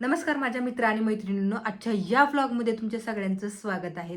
नमस्कार माझ्या मित्र आणि मैत्रिणींनो आजच्या या व्लॉगमध्ये तुमच्या सगळ्यांचं स्वागत आहे.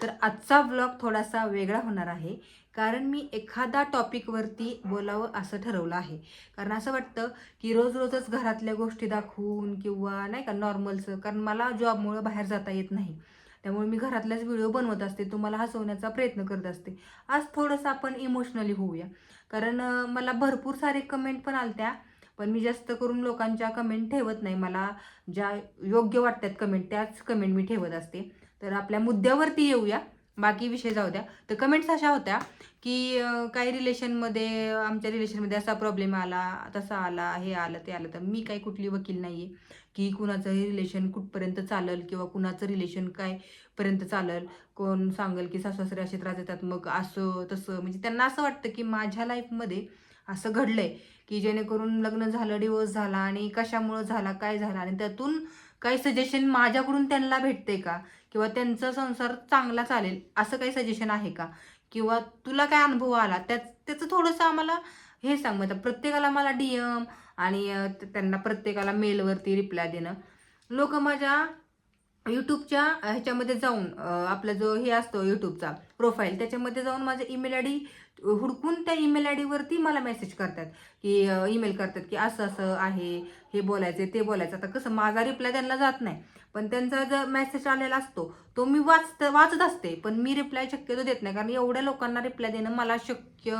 तर आजचा व्लॉग थोडासा वेगळा होणार आहे कारण मी एखादा टॉपिकवरती बोलावं असं ठरवलं आहे. कारण असं वाटतं की रोज रोजच घरातल्या गोष्टी दाखवून किंवा नाही का नॉर्मलचं कारण मला जॉबमुळं बाहेर जाता येत नाही. त्यामुळे मी घरातल्याच व्हिडिओ बनवत असते तुम्हाला हसवण्याचा प्रयत्न करत असते. आज थोडंसं आपण इमोशनली होऊया. कारण मला भरपूर सारे कमेंट पण आलत्या. पण मी जास्त करून लोकांच्या कमेंट ठेवत नाही. मला ज्या योग्य वाटतात कमेंट त्याच कमेंट मी ठेवत असते. तर आपल्या मुद्द्यावरती येऊया. बाकी विषय जाऊ द्या. तर कमेंट्स अशा होत्या की काही रिलेशनमध्ये आमच्या रिलेशनमध्ये असा प्रॉब्लेम आला तसा आला हे आलं ते आलं. तर मी काही कुठली वकील नाही आहे की कुणाचं रिलेशन कुठपर्यंत चालल किंवा कुणाचं रिलेशन काय पर्यंत चालल. कोण सांगेल की सासरे असे त्रास देतात मग असं तसं. म्हणजे त्यांना असं वाटतं की माझ्या लाईफमध्ये असं घडलंय की जेणेकरून लग्न झालं डिवोर्स झाला आणि कशामुळं झाला काय झाला आणि त्यातून काही सजेशन माझ्याकडून त्यांना भेटते का? किंवा त्यांचा संसार चांगला चालेल असं काही सजेशन आहे का? किंवा तुला काय अनुभव आला? त्या त्याचं थोडंसं आम्हाला हे सांग. म्हणजे प्रत्येकाला मला डी एम आणि त्यांना प्रत्येकाला मेलवरती रिप्लाय देणं. लोक माझ्या यूट्यूबच्या ह्याच्यामध्ये जाऊन आपला जो हे असतो यूट्यूबचा प्रोफाईल त्याच्यामध्ये जाऊन माझं ईमेल आय डी हुडकून त्या ईमेल आय डीवरती मला मेसेज करतात की ईमेल करतात की असं असं आहे हे बोलायचं ते बोलायचं. आता कसं माझा रिप्लाय त्यांना जात नाही. पण त्यांचा जर मेसेज आलेला असतो तो मी वाचत वाचत असते. पण मी रिप्लाय शक्यतो देत नाही. कारण एवढ्या लोकांना रिप्लाय देणं मला शक्य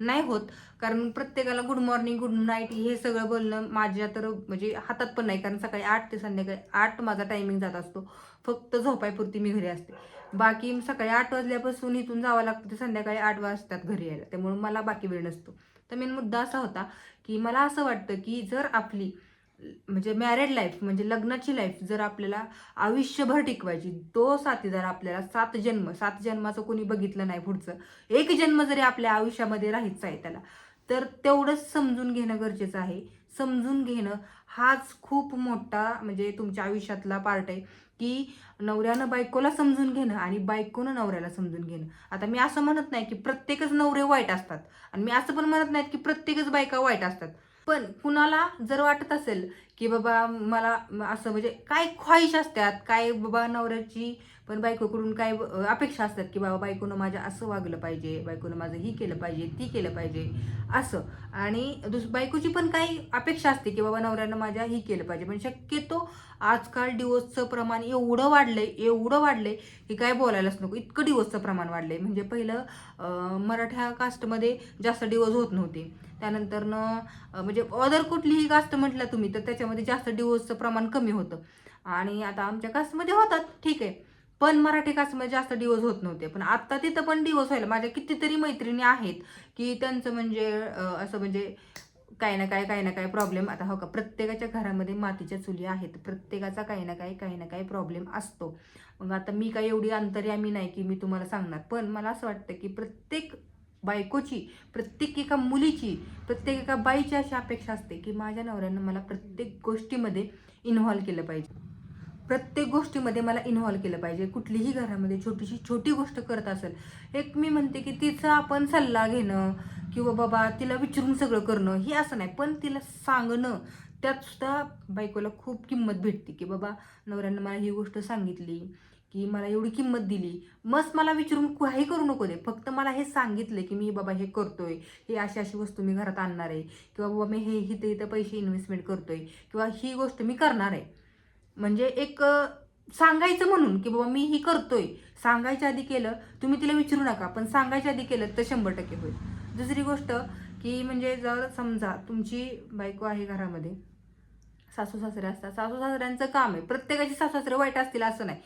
नाही होत. कारण प्रत्येकाला गुड मॉर्निंग गुड नाईट हे सगळं बोलणं माझ्या तर म्हणजे हातात पण नाही. कारण सकाळी आठ ते संध्याकाळी आठ माझा टायमिंग जात असतो. फक्त झोपायपुरती मी घरी असते. बाकी सकाळी आठ वाजल्यापासून इथून जावं लागतं ते संध्याकाळी आठ वाजतात घरी यायला. त्यामुळे मला बाकी वेळ नसतो. तर मेन मुद्दा असा होता की मला असं वाटतं की जर आपली म्हणजे मॅरेड लाईफ म्हणजे लग्नाची लाईफ जर आपल्याला आयुष्यभर टिकवायची तो साथीदार आपल्याला सात जन्म सात जन्माचं कोणी बघितलं नाही पुढचं एक जन्म जरी आपल्या आयुष्यामध्ये राहायचं आहे त्याला तर तेवढंच समजून घेणं गरजेचं आहे. समजून घेणं हाच खूप मोठा म्हणजे तुमच्या आयुष्यातला पार्ट आहे. की नवऱ्यानं बायकोला समजून घेणं आणि बायकोनं नवऱ्याला समजून घेणं. आता मी असं म्हणत नाही की प्रत्येकच नवरे वाईट असतात आणि मी असं पण म्हणत नाही की प्रत्येकच बायका वाईट असतात. पण कुणाला जर वाटत असेल की बाबा मला असं म्हणजे काय ख्वाहिश असतात काय बाबा नवऱ्याची पण बायकोकडून काय अपेक्षा असतात की बाबा बायकोनं माझ्या असं वागलं पाहिजे बायकोनं माझं ही केलं पाहिजे ती केलं पाहिजे असं. आणि दुस बायकोची पण काही अपेक्षा असते की बाबा नवऱ्यानं माझ्या ही केलं पाहिजे. पण शक्यतो आजकाल डिवोर्सचं प्रमाण एवढं वाढलंय एवढं वाढलंय की काय बोलायलाच नको. इतकं डिवोर्सचं प्रमाण वाढलंय. म्हणजे पहिलं अं, मराठा कास्टमध्ये जास्त डिवोर्स होत नव्हते. त्यानंतरनं म्हणजे अदर कुठलीही कास्ट म्हटलं तुम्ही तर त्याच्यामध्ये जास्त डिवोर्सचं प्रमाण कमी होतं. आणि आता आमच्या कास्टमध्ये होतात ठीक आहे. पण मराठी कास्टमध्ये जास्त डिवोर्स होत नव्हते. पण आता तिथं पण डिवोर्स व्हायला माझ्या कितीतरी मैत्रिणी आहेत की त्यांचं म्हणजे असं म्हणजे काही ना काय काही ना काही प्रॉब्लेम आता हो का प्रत्येकाच्या घरामध्ये मातीच्या चुली आहेत. प्रत्येकाचा काही ना काही काही ना काही प्रॉब्लेम असतो. मग आता मी काही एवढी अंतर्यामी नाही की मी तुम्हाला सांगणार. पण मला असं वाटतं की प्रत्येक बायकोची प्रत्येक एका मुलीची प्रत्येक एका बाईची अशी अपेक्षा असते की माझ्या नवऱ्यानं मला प्रत्येक गोष्टीमध्ये इन्व्हॉल्व केलं पाहिजे. प्रत्येक गोष्टीमध्ये मला इन्व्हॉल्व केलं पाहिजे. कुठलीही घरामध्ये छोटीशी छोटी गोष्ट करत असेल एक मी म्हणते की तिचा आपण सल्ला घेणं किंवा बाबा तिला विचारून सगळं करणं हे असं नाही. पण तिला सांगणं त्यात सुद्धा बायकोला खूप किंमत भेटते की बाबा नवऱ्यानं मला ही गोष्ट सांगितली की मला एवढी किंमत दिली. मस्त मला विचारून काही करू नको दे. फक्त मला हे सांगितलं की मी बाबा हे करतोय. हे अशी अशी वस्तू मी घरात आणणार आहे. किंवा बाबा मी हे इथं इथं पैसे इन्व्हेस्टमेंट करतोय. किंवा ही गोष्ट मी करणार आहे. म्हणजे एक सांगायचं म्हणून की बाबा मी ही करतोय. सांगायच्या आधी केलं तुम्ही तिला विचारू नका पण सांगायच्या आधी केलं तर शंभर टक्के होईल. दुसरी गोष्ट की म्हणजे जर समजा तुमची बायको आहे घरामध्ये सासू सासरे असतात सासू सासऱ्यांचं काम आहे प्रत्येकाची सासू सासरे वाईट असतील असं नाही.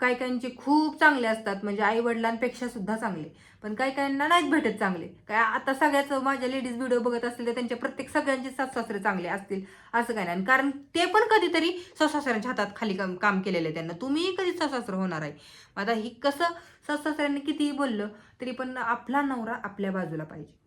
काही काहींचे खूप चांगले असतात म्हणजे आई वडिलांपेक्षा सुद्धा चांगले. पण काही काहींना नाहीच भेटत चांगले. काय आता सगळ्याच माझ्या लेडीज व्हिडिओ बघत असतील तर त्यांच्या प्रत्येक सगळ्यांचे सासरे चांगले असतील असं काय नाही. कारण ते पण कधीतरी ससासऱ्यांच्या हातात खाली काम काम केलेलं आहे त्यांना. तुम्ही कधी ससासर होणार आहे. आता ही कसं ससासऱ्यांनी कितीही बोललं तरी पण आपला नवरा आपल्या बाजूला पाहिजे.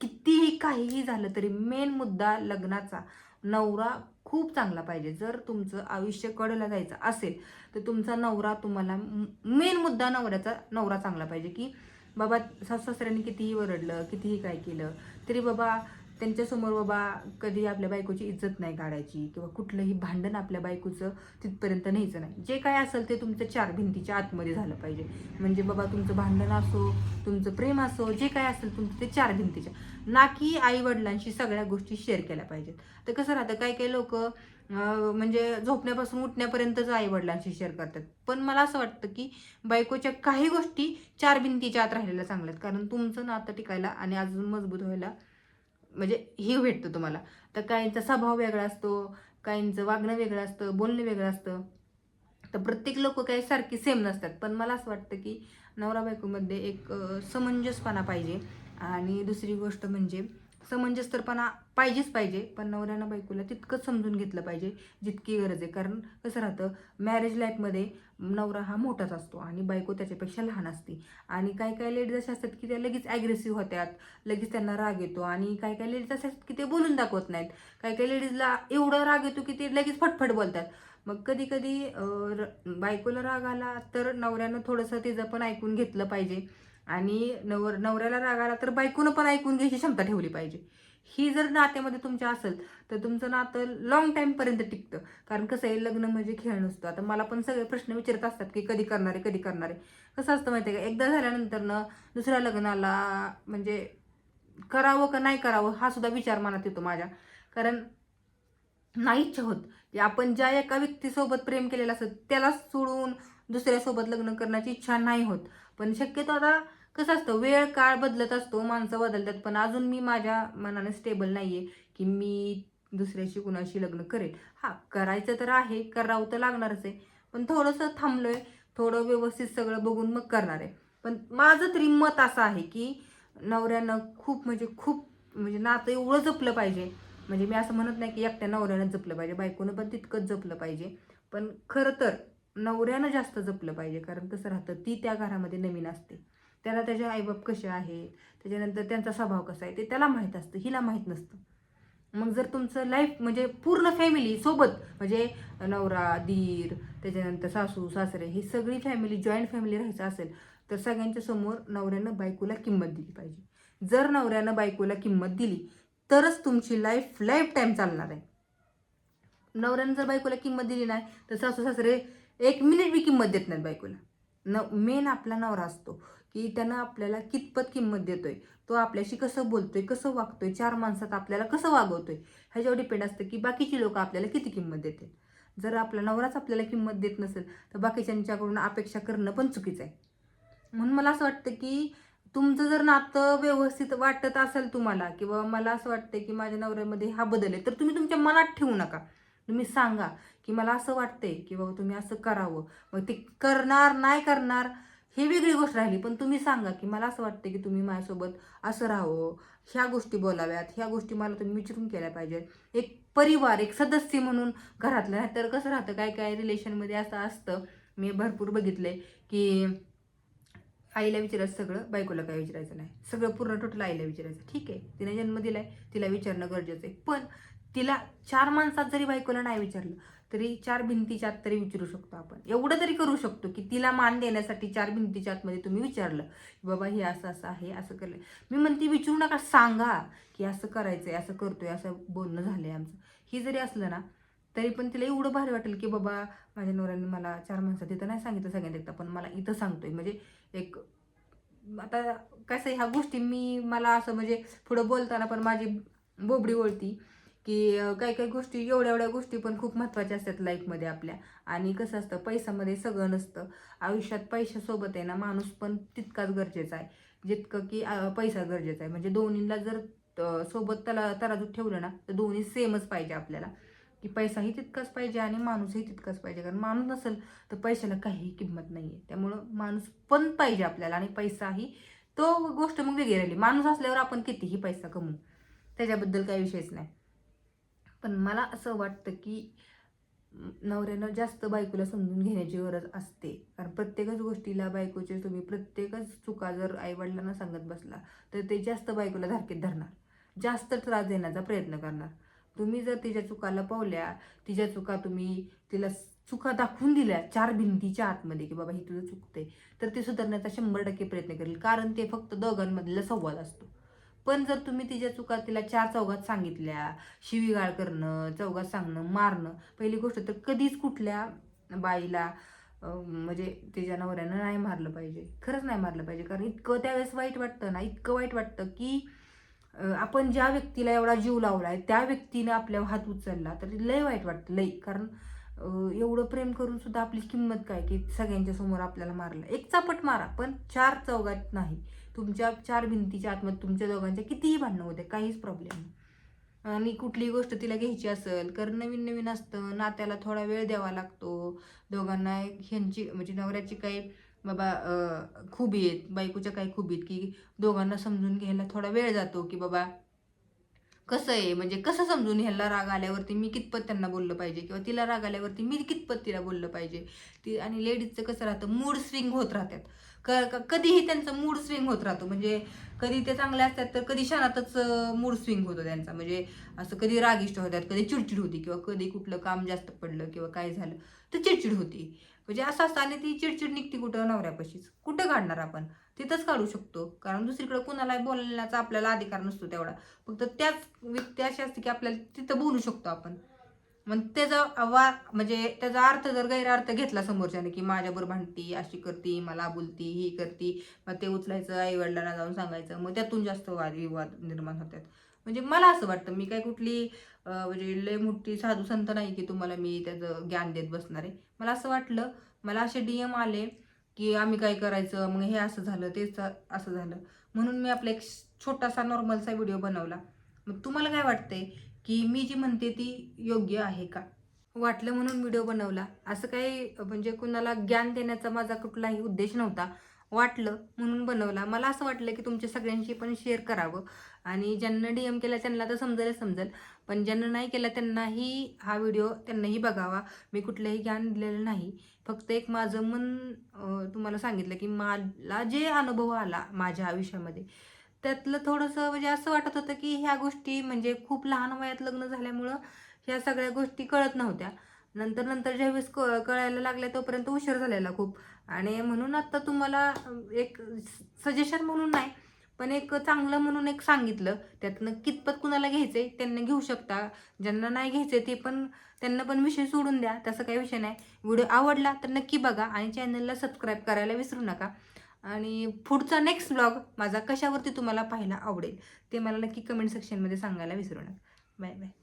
कितीही काहीही झालं तरी मेन मुद्दा लग्नाचा. नवरा खूप चांगला पाहिजे. जर तुमचं आयुष्य कडेला जायचं असेल तर तुमचा नवरा तुम्हाला मेन मुद्दा नवऱ्याचा नवरा चांगला पाहिजे की बाबा सासऱ्यांनी कितीही वरडलं कितीही काय केलं तरी बाबा त्यांच्यासमोर बाबा कधी आपल्या बायकोची इज्जत नाही काढायची किंवा कुठलंही भांडण आपल्या बायकोचं तिथपर्यंत न्यायचं नाही. जे काय असेल ते तुमच्या चार भिंतीच्या आतमध्ये झालं पाहिजे. म्हणजे बाबा तुमचं भांडण असो तुमचं प्रेम असो जे काय असेल तुमचं ते चार भिंतीच्या. ना की आई वडिलांशी सगळ्या गोष्टी शेअर केल्या पाहिजेत. तर कसं राहतं काही काही लोक म्हणजे झोपण्यापासून उठण्यापर्यंतच आई वडिलांशी शेअर करतात. पण मला असं वाटतं की बायकोच्या काही गोष्टी चार भिंतीच्या आत राहिलेल्या चांगल्यात. कारण तुमचं नातं टिकायला आणि अजून मजबूत व्हायला म्हणजे हे भेटतं तुम्हाला. तर काहींचा स्वभाव वेगळा असतो काहींचं वागणं वेगळं असतं बोलणं वेगळं असतं. तर प्रत्येक लोक काही सारखी सेम नसतात. पण मला असं वाटतं की नवरा बायकोमध्ये एक समंजसपणा पाहिजे. आणि दुसरी गोष्ट म्हणजे समंजस्तरपणा पाहिजेच पाहिजे पण नवऱ्यानं बायकोला तितकंच समजून घेतलं पाहिजे जितकी गरज आहे. कारण कसं राहतं मॅरेज लाईफमध्ये नवरा हा मोठाच असतो आणि बायको त्याच्यापेक्षा लहान असते. आणि काही काही लेडीज अशा असतात की त्या लगेच ॲग्रेसिव्ह होत्यात लगेच त्यांना राग येतो आणि काही काही लेडीज अशा असतात की ते बोलून दाखवत नाहीत. काही काही लेडीजला एवढा राग येतो की ते लगेच फटफट बोलतात. मग कधी कधी बायकोला राग आला तर नवऱ्यानं थोडंसं तिचं पण ऐकून घेतलं पाहिजे. आणि नवर नवऱ्याला राग आला तर बायकोनं पण ऐकून घ्यायची क्षमता ठेवली पाहिजे. ही जर नात्यामध्ये तुमच्या असेल तर तुमचं नातं लॉंग टाईमपर्यंत टिकतं. कारण कसं आहे लग्न म्हणजे खेळ नसतो. आता मला पण सगळे प्रश्न विचारत असतात की कधी करणारे कधी करणारे. कसं असतं माहिती आहे का एकदा झाल्यानंतर ना दुसऱ्या लग्नाला म्हणजे करावं का नाही करावं हा सुद्धा विचार मनात येतो माझ्या. कारण नाही इच्छा होत की आपण ज्या एका व्यक्तीसोबत प्रेम केलेलं असतं त्यालाच सोडून दुसऱ्यासोबत लग्न करण्याची इच्छा नाही होत. पण शक्यतो आता कसं असतं वेळ काळ बदलत असतो माणसं बदलतात पण अजून मी माझ्या मनाने स्टेबल नाही आहे की मी दुसऱ्याशी कुणाशी लग्न करेल. हा करायचं तर आहे करावं तर लागणारच आहे पण थोडंसं थांबलोय थोडं व्यवस्थित सगळं बघून मग करणार आहे. पण माझं तरी मत असं आहे की नवऱ्यानं खूप म्हणजे खूप म्हणजे नातं एवढं जपलं पाहिजे. म्हणजे मी असं म्हणत नाही की एकट्या नवऱ्यानं जपलं पाहिजे बायकोनं पण तितकंच जपलं पाहिजे. पण खरं तर नवऱ्यानं जास्त जपलं पाहिजे कारण कसं राहतं ती त्या घरामध्ये नवीन असते. त्याला त्याचे आईबाप कसे आहेत त्याच्यानंतर त्यांचा स्वभाव कसा आहे ते त्याला माहीत असतं हिला माहीत नसतं. मग जर तुमचं लाईफ म्हणजे पूर्ण फॅमिली सोबत म्हणजे नवरा दीर त्याच्यानंतर सासू सासरे ही सगळी फॅमिली जॉईंट फॅमिली राहायचं असेल तर सगळ्यांच्या समोर नवऱ्यानं बायकोला किंमत दिली पाहिजे. जर नवऱ्यानं बायकोला किंमत दिली तरच तुमची लाईफ लाईफ टाईम चालणार आहे. नवऱ्यानं जर बायकोला किंमत दिली नाही तर सासू सासरे एक मिनिट बी किंमत देत नाहीत बायकोला. न मेन आपला नवरा असतो की त्यानं आपल्याला कितपत किंमत देतोय तो आपल्याशी कसं बोलतोय कसं वागतोय चार माणसात आपल्याला कसं वागवतोय ह्याच्यावर डिपेंड असतं की बाकीची लोक आपल्याला किती किंमत देतील. जर आपला नवराच आपल्याला किंमत देत नसेल तर बाकीच्यांच्याकडून अपेक्षा करणं पण चुकीचं आहे. म्हणून मला असं वाटतं की तुमचं जर नातं व्यवस्थित वाटत असेल तुम्हाला किंवा मला असं वाटतं की माझ्या नवऱ्यामध्ये हा बदल आहे तर तुम्ही तुमच्या मनात ठेवू नका. तुम्ही सांगा की मला असं वाटतंय की बाबा तुम्ही असं करावं. मग ते करणार नाही करणार ही वेगळी गोष्ट राहिली. पण तुम्ही सांगा की मला असं वाटतं की तुम्ही माझ्यासोबत असं राहावं. ह्या गोष्टी बोलाव्यात. ह्या गोष्टी मला तुम्ही विचारून केल्या पाहिजेत. एक परिवार एक सदस्य म्हणून घरातलं. नाही तर कसं राहतं? काय काय रिलेशनमध्ये असं असतं. मी भरपूर बघितलंय की आईला विचारायचं सगळं बायकोला काय विचारायचं नाही. सगळं पूर्ण टोटल आईला विचारायचं. ठीक आहे. तिने जन्म दिलाय. तिला विचारणं गरजेचं आहे. पण तिला चार माणसात जरी बायकोला नाही विचारलं तरी चार भिंतीच्या आत तरी विचारू शकतो आपण. एवढं तरी करू शकतो की तिला मान देण्यासाठी चार भिंतीच्या आतमध्ये तुम्ही विचारलं की बाबा हे असं असं आहे असं करलं मी म्हणते विचारू नका सांगा की असं करायचंय असं करतोय असं बोलणं झालंय आमचं. ही जरी असलं ना तरी पण तिला एवढं भारी वाटेल की बाबा माझ्या नवऱ्याने मला चार माणसात इथं नाही सांगितलं सगळ्यांना एकदा पण मला इथं सांगतोय. म्हणजे एक आता कसं आहे ह्या गोष्टी मी मला असं म्हणजे पुढं बोलताना पण माझी बोबडी वळती. की काही काही गोष्टी एवढ्या एवढ्या गोष्टी पण खूप महत्त्वाच्या असतात लाईफमध्ये आपल्या. आणि कसं असतं पैशामध्ये सगळं नसतं. आयुष्यात पैशासोबत आहे ना माणूस पण तितकाच गरजेचा आहे. जितकं की पैसा गरजेचा आहे. म्हणजे दोन्हीला जर सोबत त्याला तराजूत ठेवलं ना तर दोन्ही सेमच पाहिजे आपल्याला. की पैसाही तितकाच पाहिजे आणि माणूसही तितकाच पाहिजे. कारण माणूस नसेल तर पैशाला काहीही किंमत नाही आहे त्यामुळं माणूस पण पाहिजे आपल्याला आणि पैसाही तो गोष्ट मग वेगळी राहिली. माणूस असल्यावर आपण कितीही पैसा कमवू. त्याच्याबद्दल काही विषयच नाही. पण मला असं वाटतं की नवऱ्यानं जास्त बायकोला समजून घेण्याची गरज असते. कारण प्रत्येकच गोष्टीला बायकोचे तुम्ही प्रत्येकच चुका जर आईवडिलांना सांगत बसला तर ते जास्त बायकोला धारकीत धरणार. जास्त त्रास देण्याचा प्रयत्न करणार. तुम्ही जर तिच्या चुकाला पावल्या तिच्या चुका तुम्ही तिला चुका दाखवून दिल्या चार भिंतीच्या आतमध्ये की बाबा ही तुझं चुकते तर ते सुधारण्याचा शंभर टक्के प्रयत्न करेल. कारण ते फक्त दोघांमधला संवाद असतो. पण जर तुम्ही तिच्या चुका तिला चार चौघात सांगितल्या शिवीगाळ करणं चौघात सांगणं मारणं पहिली गोष्ट तर कधीच कुठल्या बाईला म्हणजे तिच्या नवऱ्यानं नाही मारलं पाहिजे. खरंच नाही मारलं पाहिजे. कारण इतकं त्यावेळेस वाईट वाटतं ना इतकं वाईट वाटतं की आपण ज्या व्यक्तीला एवढा जीव लावलाय त्या व्यक्तीनं आपल्यावर हात उचलला तर लय वाईट वाटतं लय. कारण एवढं प्रेम करून सुद्धा आपली किंमत काय की सगळ्यांच्या समोर आपल्याला मारलं. एक चापट मारा पण चार चौघात नाही. तुमच्या चार भिंतीच्या आतमध्ये तुमच्या दोघांच्या कितीही भांडणं होते काहीच प्रॉब्लेम नाही. आणि कुठलीही गोष्ट तिला घ्यायची असेल कारण नवीन नवीन असतं नात्याला थोडा वेळ द्यावा लागतो. दोघांना ह्यांची म्हणजे नवऱ्याची काही बाबा खूबी खुबी आहेत बायकोच्या काही खुबी आहेत की दोघांना समजून घ्यायला थोडा वेळ जातो की बाबा कसं आहे? म्हणजे कसं समजून ह्याला राग आल्यावरती मी कितपत त्यांना बोललं पाहिजे? किंवा तिला राग आल्यावरती मी कितपत तिला बोललं पाहिजे? ती आणि लेडीजचं कसं राहतं? मूड स्विंग होत राहतात. क कधीही त्यांचा मूड स्विंग होत राहतो. म्हणजे कधी ते चांगले असतात तर कधी क्षणातच मूड स्विंग होतो त्यांचा. म्हणजे असं कधी रागिष्ट होतात कधी चिडचिड होती किंवा कधी कुठलं काम जास्त पडलं किंवा काय झालं तर चिडचिड होती. म्हणजे असं असतं आणि ती चिडचिड निघते कुठं? नवऱ्यापाशीच. कुठं काढणार आपण? तिथंच काढू शकतो. कारण दुसरीकडे कोणालाही बोलण्याचा आपल्याला अधिकार नसतो तेवढा. फक्त त्याच व्यक्ती अशी असते की आपल्याला तिथं बोलू शकतो आपण. मग त्याचा वा म्हणजे त्याचा अर्थ जर गैरअर्थ घेतला समोरच्याने की माझ्याबरोबर भांडती अशी करती मला बोलती ही करती मग ते उचलायचं आई वडिलांना जाऊन सांगायचं मग त्यातून जास्त वाद विवाद निर्माण होतात. म्हणजे मला असं वाटतं मी काय कुठली म्हणजे लय मोठी साधू संत नाही की तुम्हाला मी त्याचं ज्ञान देत बसणार आहे. मला असं वाटलं मला असे डी एम आले की आम्ही काय करायचं? मग हे असं झालं तेच असं झालं. म्हणून मी आपला एक छोटासा नॉर्मलचा व्हिडिओ बनवला. मग तुम्हाला काय वाटतंय? की मी जी म्हणते ती योग्य आहे का? वाटलं म्हणून व्हिडिओ बनवला. असं काही म्हणजे कुणाला ज्ञान देण्याचा माझा कुठलाही उद्देश नव्हता. वाटलं म्हणून बनवला. मला असं वाटलं की तुमच्या सगळ्यांशी पण शेअर करावं. आणि ज्यांना डी एम केला त्यांना तर समजेलच समजेल. पण ज्यांना नाही केला त्यांनाही हा व्हिडिओ त्यांनाही बघावा. मी कुठलंही ज्ञान दिलेलं नाही. फक्त एक माझं मन तुम्हाला सांगितलं की मला जे अनुभव आला माझ्या आयुष्यामध्ये त्यातलं थोडंसं म्हणजे असं वाटत होतं की ह्या गोष्टी म्हणजे खूप लहान वयात लग्न झाल्यामुळं ह्या सगळ्या गोष्टी कळत नव्हत्या. नंतर नंतर ज्यावेळेस क कळायला लागल्या तोपर्यंत उशीर झालेला खूप. आणि म्हणून आत्ता तुम्हाला एक सजेशन म्हणून नाही पण एक चांगलं म्हणून एक सांगितलं. त्यातनं कितपत कुणाला घ्यायचं आहे त्यांना घेऊ शकता. ज्यांना नाही घ्यायचंय ते पण त्यांना पण विषय सोडून द्या. तसं काही विषय नाही. व्हिडिओ आवडला तर नक्की बघा आणि चॅनलला सबस्क्राईब करायला विसरू नका. आणि पुढचा नेक्स्ट ब्लॉग माझा कशावरती तुम्हाला पाहायला आवडेल ते मला नक्की कमेंट सेक्शनमध्ये सांगायला विसरू नका. Bye bye